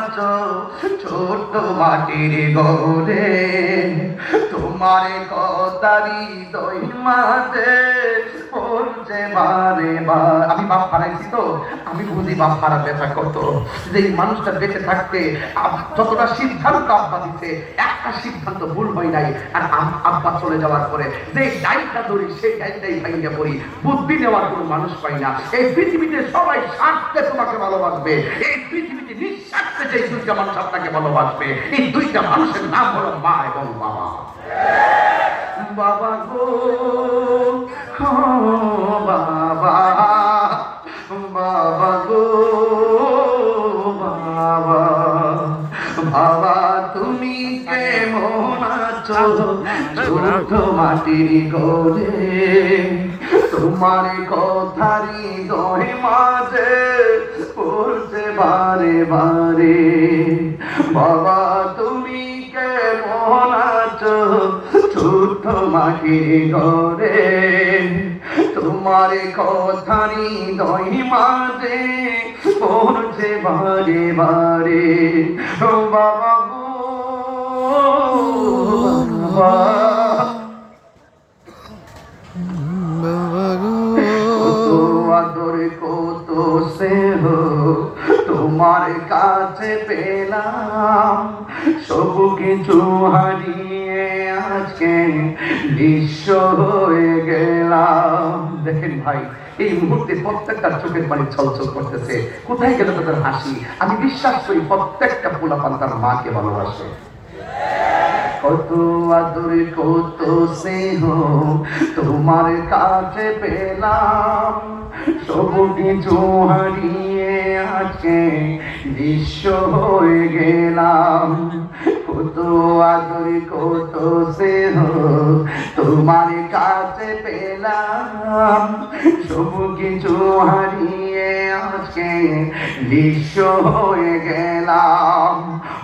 আছো ছোট মাটির গরে তোমার কথারি দই মাঝে পড়ছে আমি বাপ হারাইছি তো? আমি বুঝি বাপ হারা ব্যথা কত। যে মানুষটা বেঁচে থাকতে যতটা সিদ্ধান্ত আব্বা দিতে একটা সিদ্ধান্ত ভুল হয় নাই। আর আব্বা চলে যাওয়ার পরে যে ডাইনটা ধরি, সেই বুদ্ধি নেওয়ার কোনো মানুষ পাই না। এই পৃথিবীতে সবাই স্বার্থে তোমাকে ভালোবাসবে। এই পৃথিবীতে নিঃস্বার্থে যে দুইটা মানুষ আপনাকে ভালোবাসবে, এই দুইটা মানুষের নাম হলো মা এবং বাবা। বাবা গো বাবা বাবা গো, বাবা বাবা, তুমি কেমন আছো? মাটির গরে তোমার কথারি দহে মাঝে বারে বারে। বাবা, তুমি কেমন আছো? ছোট মাকে ঘরে। তোমার কথারি দই মাঝে পড়ছে বারে বারে। বাবা বাবা। তোমার কাছে পেলাম। সব কিছু হারিয়ে আজকে বিশ্ব হয়ে গেলাম। দেখেন ভাই, এই মুহূর্তে প্রত্যেকটা চোখের পানি ছলছল করতেছে। কোথায় গেল তাদের হাসি? আমি বিশ্বাস করি প্রত্যেকটা পোলাপান তার মাকে ভালোবাসে। কত আদর কত স্নেহ তোমার কাছে পেলাম। সব কিছু হারিয়ে আজকে বিশ্ব হয়ে গেলাম। কত আদর কত স্নেহ তোমার কাছে পেলাম। সব কিছু হারিয়ে আজকে বিশ্ব হয়ে গেলাম।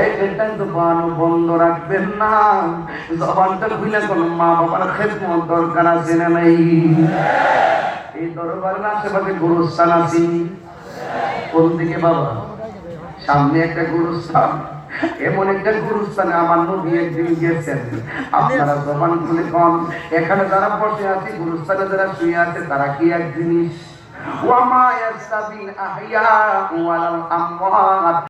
একটা জবান বন্ধ রাখবেন না। জবানটা কোন দরকার আছে না এই সামনে একটা গুরুস্থান। এমন একটা গুরুস্থানে আমার নবী একদিন গিয়েছেন আপনারা জবান খুলে কন, এখানে যারা বসে আছে, গুরুস্থানে যারা শুয়ে আছে, তারা কি এক জিনিস? ওয়ামা ইয়াস্তাবিল আহইয়া ওয়ালাল আমওয়াত।